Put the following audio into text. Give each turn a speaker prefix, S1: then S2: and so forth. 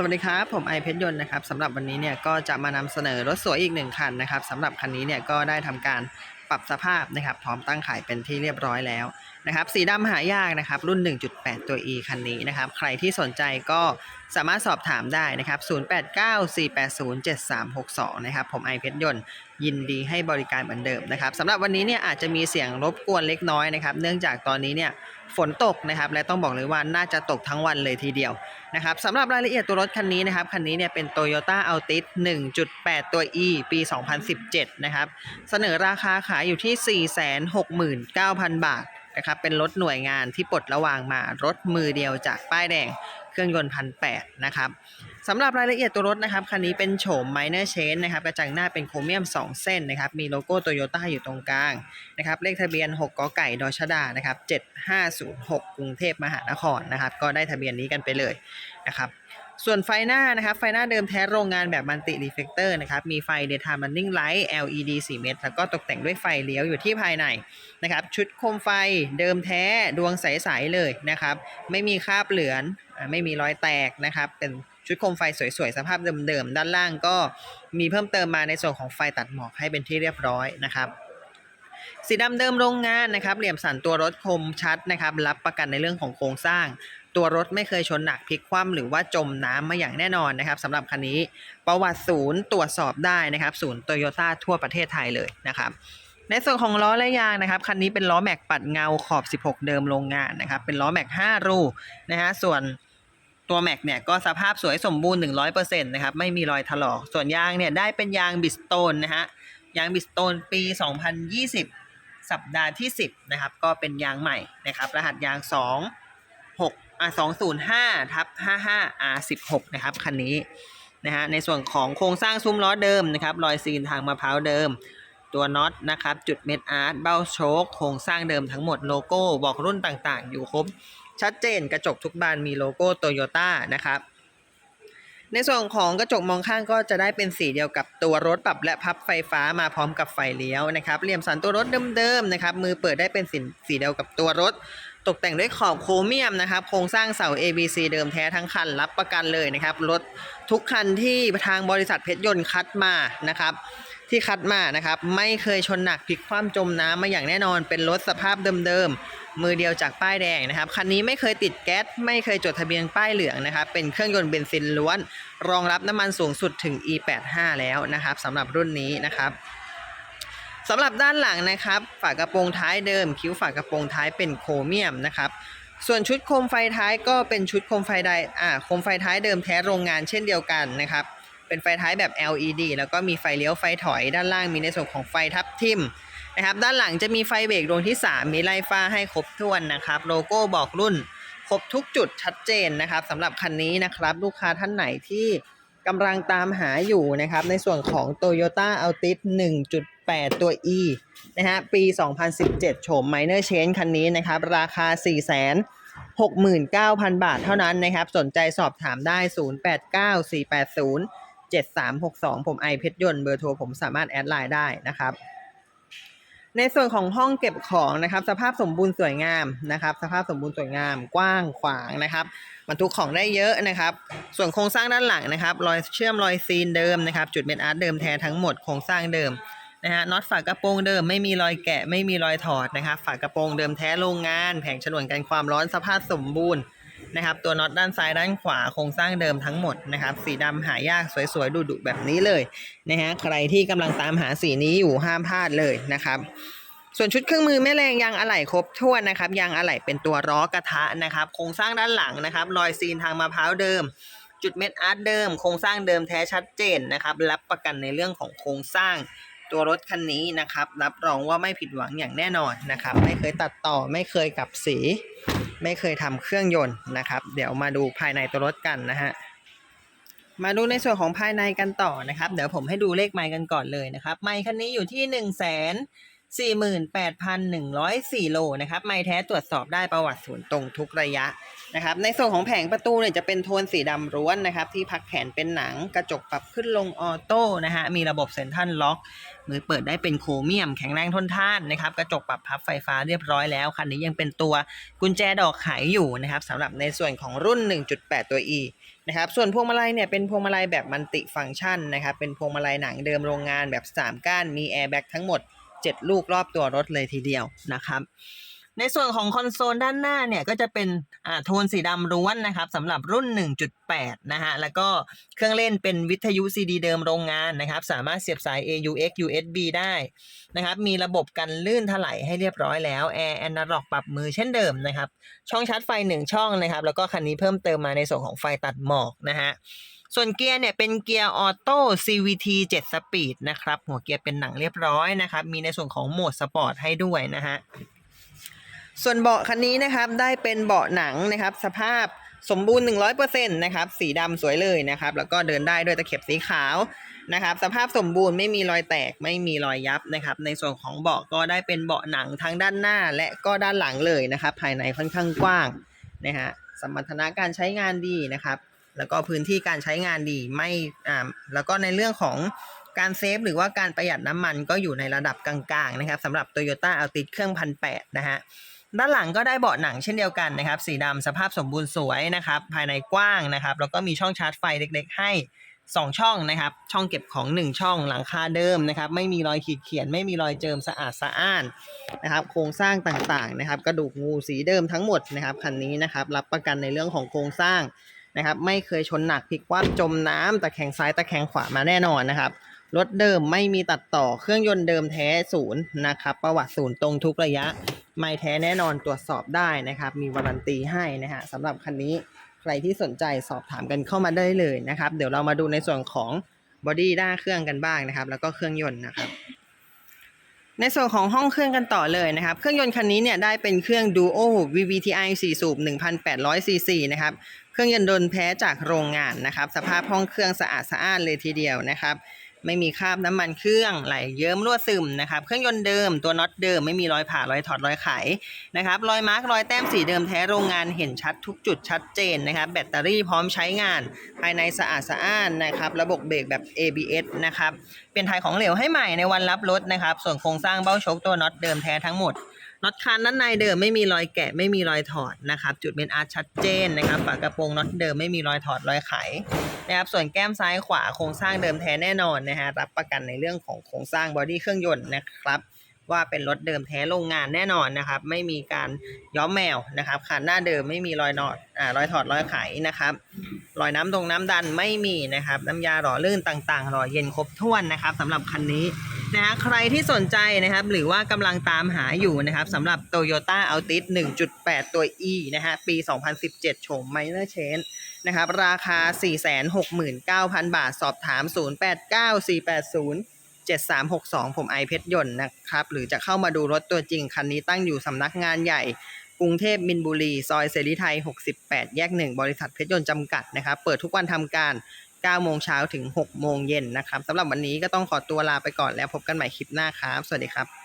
S1: สวัสดีครับ ผมไอเพชรยนต์นะครับสำหรับวันนี้เนี่ยก็จะมานำเสนอรถสวยอีกหนึ่งคันนะครับสำหรับคันนี้เนี่ยก็ได้ทำการปรับสภาพนะครับ พร้อมตั้งขายเป็นที่เรียบร้อยแล้ว นะครับสีดำหายากนะครับรุ่น 1.8 ตัว E คันนี้นะครับใครที่สนใจก็สามารถสอบถามได้นะครับ 0894807362 นะครับ ผมไอเพชรยนต์ยินดีให้บริการเหมือนเดิมนะครับสำหรับวันนี้เนี่ยอาจจะมีเสียงรบกวนเล็กน้อยนะครับ เนื่องจากตอนนี้เนี่ยฝนตกนะครับและต้องบอกเลยว่าน่าจะตกทั้งวันเลยทีเดียวนะครับสำหรับรายละเอียดตัวรถคันนี้นะครับคันนี้เนี่ยเป็น Toyota Altis 1.8 ตัว E ปี 2017 นะครับ เสนอราคาขายอยู่ที่ 469,000 บาท นะครับเป็นรถหน่วยงานที่ปลดระวางมารถมือเดียวจากป้ายแดงเครื่องยนต์พันแนะครับสำหรับรายละเอียดตัวรถนะครับคันนี้เป็นโฉม minor change นะครับกระจังหน้าเป็นโครเมียม 2 เส้นนะครับมีโลโก้โตโยต้าอยู่ตรงกลางนะครับเลขทะเบียน 6กกไก่ดอชดานะครับ7506 กรุงเทพมหานครนะครับก็ได้ทะเบียนนี้กันไปเลยนะครับ ส่วนไฟหน้านะครับไฟหน้าเดิมแท้โรงงานแบบมันติรีเฟกเตอร์นะครับมีไฟ daytime running light LED 4 เม็ดแล้วก็ตกแต่งด้วยไฟเลี้ยวอยู่ที่ภายในนะครับชุดโคมไฟเดิมแท้ดวงใส ๆ เลยนะครับ ไม่มีคราบเหลือนไม่มีรอยแตกนะครับเป็นชุดโคมไฟสวยๆ สภาพเดิมๆ ด้านล่างก็มีเพิ่มเติมมาในส่วนของไฟตัดหมอกให้เป็นที่เรียบร้อยนะครับสีดำเดิมโรงงานนะครับ เหลี่ยมสันตัวรถคมชัดนะครับ รับประกันในเรื่องของโครงสร้าง ตัวรถไม่เคยชนหนักพลิกคว่ำหรือว่าจมน้ำมาอย่างแน่นอนนะครับสำหรับคันนี้ประวัติศูนย์ตรวจสอบได้นะครับ ศูนย์โตโยต้าทั่วประเทศไทยเลยนะครับในส่วนของล้อและยางนะครับคันนี้เป็นล้อแม็กปัดเงาขอบ 16 เดิมโรงงานนะครับ เป็นล้อแม็ก 5 รูนะฮะส่วนตัวแม็กเนี่ยก็สภาพสวยสมบูรณ์ 100%นะครับไม่มีรอยถลอกส่วนยางเนี่ยได้เป็นยางบิสโตนนะฮะยางบิสโตนปี 2020 สัปดาห์ที่ 10นะครับก็เป็นยางใหม่นะครับรหัสยาง 2 6 อะ205ทับ55 R16 นะครับคันนี้นะฮะในส่วนของโครงสร้างซุ้มล้อเดิมนะครับรอยซีนทางมะพร้าวเดิม ตัวน็อตนะครับจุดเม็ดอาร์ตเบ้าโชคโครงสร้างเดิมทั้งหมดโลโก้บอกรุ่นต่างๆ อยู่ครบชัดเจนกระจกทุกบานมีโลโก้โตโยต้านะครับในส่วนของกระจกมองข้างก็จะได้เป็นสีเดียวกับตัวรถปรับและพับไฟฟ้ามาพร้อมกับไฟเลี้ยวนะครับเหลี่ยมสันตัวรถเดิมๆนะครับมือเปิดได้เป็นสีสีเดียวกับตัวรถ ตกแต่งด้วยขอบโครเมียมนะครับ โครงสร้างเสา ABC เดิมแท้ทั้งคันรับประกันเลยนะครับ รถทุกคันที่ทางบริษัทเพชรยนต์คัดมานะครับ ที่คัดมานะครับ ไม่เคยชนหนักพลิกคว่ำจมน้ำมาอย่างแน่นอน เป็นรถสภาพเดิมๆ มือเดียวจากป้ายแดงนะครับ คันนี้ไม่เคยติดแก๊ส ไม่เคยจดทะเบียนป้ายเหลืองนะครับ เป็นเครื่องยนต์เบนซินล้วน รองรับน้ำมันสูงสุดถึง E85 แล้วนะครับสำหรับรุ่นนี้นะครับ สำหรับด้านหลังนะครับ ฝากระโปรงท้ายเดิม คิ้วฝากระโปรงท้ายเป็นโครเมียมนะครับส่วนชุดโคมไฟท้ายก็เป็นชุดโคมไฟไดอ่าโคมไฟท้ายเดิมแท้โรงงานเช่นเดียวกันนะครับ เป็นไฟท้ายแบบ LED แล้วก็มีไฟเลี้ยวไฟถอยด้านล่างมีในส่วนของไฟทับทิมนะครับ ด้านหลังจะมีไฟเบรกดวงที่ 3 มีไล่ฟ้าให้ครบถ้วนนะครับ โลโก้บอกรุ่น ครบทุกจุดชัดเจนนะครับสำหรับคันนี้นะครับ ลูกค้าท่านไหนที่กำลังตามหาอยู่นะครับ ในส่วนของ Toyota Altis 8 ตัว E นะฮะ ปี 2017 โฉม Minor Change คันนี้นะครับ ราคา 4 6 9 0 0 0 บาทเท่านั้นนะครับ สนใจสอบถามได้ 089480 7362 ผมไอเพชรยนต์เบอร์โทรผมสามารถแอดไลน์ได้นะครับ ในส่วนของห้องเก็บของนะครับ สภาพสมบูรณ์สวยงามนะครับ สภาพสมบูรณ์สวยงามกว้างขวางนะครับบรรทุกของได้เยอะนะครับ ส่วนโครงสร้างด้านหลังนะครับ รอยเชื่อมรอยซีนเดิมนะครับ จุดเม็ดอาร์ตเดิมแท้ทั้งหมดโครงสร้างเดิม นะฮะน็อตฝากระโปรงเดิมไม่มีรอยแกะไม่มีรอยถอดนะครับฝากระโปรงเดิมแท้โรงงาน แผงฉนวนกันความร้อนสภาพสมบูรณ์นะครับ ตัวน็อตด้านซ้ายด้านขวาโครงสร้างเดิมทั้งหมดนะครับ สีดำหายากสวยๆดุๆแบบนี้เลยนะฮะใครที่กำลังตามหาสีนี้อยู่ห้ามพลาดเลยนะครับส่วนชุดเครื่องมือแม่แรงยางอะไหล่ครบถ้วนนะครับยางอะไหล่เป็นตัวล้อกระทะนะครับ โครงสร้างด้านหลังนะครับ รอยซีนทางมะพร้าวเดิม จุดเม็ดอาร์ตเดิม โครงสร้างเดิมแท้ชัดเจนนะครับ รับประกันในเรื่องของโครงสร้าง ตัวรถคันนี้นะครับ รับรองว่าไม่ผิดหวังอย่างแน่นอนนะครับ ไม่เคยตัดต่อไม่เคยกลับสี ไม่เคยทำเครื่องยนต์นะครับ เดี๋ยวมาดูภายในตัวรถกันนะฮะมาดูในส่วนของภายในกันต่อนะครับ เดี๋ยวผมให้ดูเลขไมค์กันก่อนเลยนะครับ ไมค์คันนี้อยู่ที่1นึ่งแสน48,104 โลนะครับ ไมค์แท้ตรวจสอบได้ประวัติศูนย์ตรงทุกระยะ นะครับในส่วนของแผงประตูเนี่ยจะเป็นโทนสีดำล้วนนะครับ ที่พักแขนเป็นหนังกระจกปรับขึ้นลงออโต้นะฮะมีระบบเซ็นทรัลล็อกมือเปิดได้เป็นโครเมียม แข็งแรงทนทานนะครับกระจกปรับพับไฟฟ้าเรียบร้อยแล้วคันนี้ยังเป็นตัวกุญแจดอกไขอยู่นะครับสำหรับในส่วนของรุ่น 1.8 ตัว E นะครับส่วนพวงมาลัยเนี่ยเป็นพวงมาลัยแบบมัลติฟังก์ชันนะครับเป็นพวงมาลัยหนังเดิมโรงงานแบบ 3 ก้านมีแอร์แบ็กทั้งหมด 7 ลูกรอบตัวรถเลยทีเดียวนะครับ ในส่วนของคอนโซลด้านหน้าเนี่ยก็จะเป็นโทนสีดำล้วนนะครับสำหรับรุ่น 1.8 นะฮะ แล้วก็เครื่องเล่นเป็นวิทยุ CD เดิมโรงงานนะครับ สามารถเสียบสาย AUX USB ได้นะครับ มีระบบกันลื่นถลายให้เรียบร้อยแล้วแอร์แอน l ล็อกปรับมือเช่นเดิมนะครับ ช่องชาร์จไฟ 1 ช่องนะครับ แล้วก็คันนี้เพิ่มเติมมาในส่วนของไฟตัดหมอกนะฮะส่วนเกียร์เนี่ยเป็นเกียร์ออโต้ CVT 7 Speed นะครับ หัวเกียร์เป็นหนังเรียบร้อยนะครับ มีในส่วนของโหมดสปอร์ตให้ด้วยนะฮะ ส่วนเบาะคันนี้นะครับได้เป็นเบาะหนังนะครับ สภาพสมบูรณ์ 100%นะครับสีดำสวยเลยนะครับ แล้วก็เดินได้ด้วยตะเข็บสีขาวนะครับ สภาพสมบูรณ์ไม่มีรอยแตกไม่มีรอยยับนะครับ ในส่วนของเบาะก็ได้เป็นเบาะหนังทั้งด้านหน้าและก็ด้านหลังเลยนะครับ ภายในค่อนข้างกว้างนะฮะสมรรถนะการใช้งานดีนะครับ แล้วก็พื้นที่การใช้งานดีไม่อ่าแล้วก็ในเรื่องของการเซฟหรือว่าการประหยัดน้ำมันก็อยู่ในระดับกลางๆนะครับสำหรับ Toyota Altis เครื่องพันแนะฮะ ด้านหลังก็ได้เบาะหนังเช่นเดียวกันนะครับ สีดำสภาพสมบูรณ์สวยนะครับ ภายในกว้างนะครับ แล้วก็มีช่องชาร์จไฟเล็ก ๆ ให้ 2 ช่องนะครับ ช่องเก็บของ 1 ช่องหลังคาเดิมนะครับ ไม่มีรอยขีดเขียน ไม่มีรอยเจิมสะอาดสะอ้านนะครับ โครงสร้างต่างๆนะครับ กระดูกงูสีเดิมทั้งหมดนะครับคันนี้นะครับ รับประกันในเรื่องของโครงสร้างนะครับ ไม่เคยชนหนักพลิกคว่ำจมน้ำตะแคงซ้ายตะแคงขวามาแน่นอนนะครับรถเดิมไม่มีตัดต่อเครื่องยนต์เดิมแท้ศูนย์นะครับ ประวัติศูนย์ตรงทุกระยะ ไม่แท้แน่นอนตรวจสอบได้นะครับ มีวารันตีให้นะฮะสำหรับคันนี้ใครที่สนใจสอบถามกันเข้ามาได้เลยนะครับ เดี๋ยวเรามาดูในส่วนของบอดี้ด้าเครื่องกันบ้างนะครับ แล้วก็เครื่องยนต์นะครับ ในส่วนของห้องเครื่องกันต่อเลยนะครับ เครื่องยนต์คันนี้เนี่ยได้เป็นเครื่อง Duo VVTi 4 สูบ 1,800ซีซีนะครับ เครื่องยนต์โดนแพ้จากโรงงานนะครับ สภาพห้องเครื่องสะอาดสะอ้านเลยทีเดียวนะครับ ไม่มีคราบน้ำมันเครื่องไหลเยิ้มรั่วซึมนะครับเครื่องยนต์เดิมตัวน็อตเดิมไม่มีรอยผ่ารอยถอดรอยไขนะครับรอยมาร์กรอยแต้มสีเดิมแท้โรงงานเห็นชัดทุกจุดชัดเจนนะครับแบตเตอรี่พร้อมใช้งาน ภายในสะอาดสะอ้านนะครับระบบเบรกแบบ ABS นะครับเป็นถ่ายของเหลวให้ใหม่ในวันรับรถนะครับส่วนโครงสร้างเบ้าโชคตัวน็อตเดิมแท้ทั้งหมด น็อตคานด้านในเดิมไม่มีรอยแกะไม่มีรอยถอดนะครับ จุดเป็นอาร์ชัดเจนนะครับฝากระโปรงน็อตเดิมไม่มีรอยถอดรอยไขนะครับส่วนแก้มซ้ายขวาโครงสร้างเดิมแท้แน่นอนนะฮะรับประกันในเรื่องของโครงสร้างบอดี้เครื่องยนต์นะครับว่าเป็นรถเดิมแท้โรงงานแน่นอนนะครับ ไม่มีการย้อมแมวนะครับคานหน้าเดิมไม่มีรอยนอดอ่ารอยถอดรอยไขนะครับ รอยน้ำตรงน้ำดันไม่มีนะครับ น้ำยาหล่อลื่นต่างๆ หล่อเย็นครบถ้วนนะครับสำหรับคันนี้ นะฮะใครที่สนใจนะครับ หรือว่ากำลังตามหาอยู่นะครับสำหรับ Toyota Altis 1.8 ตัว E นะฮะปี 2017 โฉม Minor Change นะครับ ราคา 469,000 บาท สอบถาม 089480 7362 ผมไอเพชรยนต์นะครับ หรือจะเข้ามาดูรถตัวจริง คันนี้ตั้งอยู่สำนักงานใหญ่ กรุงเทพมินบุรี ซอยเสรีไทย 68 แยก 1 บริษัทเพชรยนต์จำกัดนะครับ เปิดทุกวันทำการ 9โมงเช้าถึง6โมงเย็นนะครับสำหรับวันนี้ก็ต้องขอตัวลาไปก่อนแล้วพบกันใหม่คลิปหน้าครับ สวัสดีครับ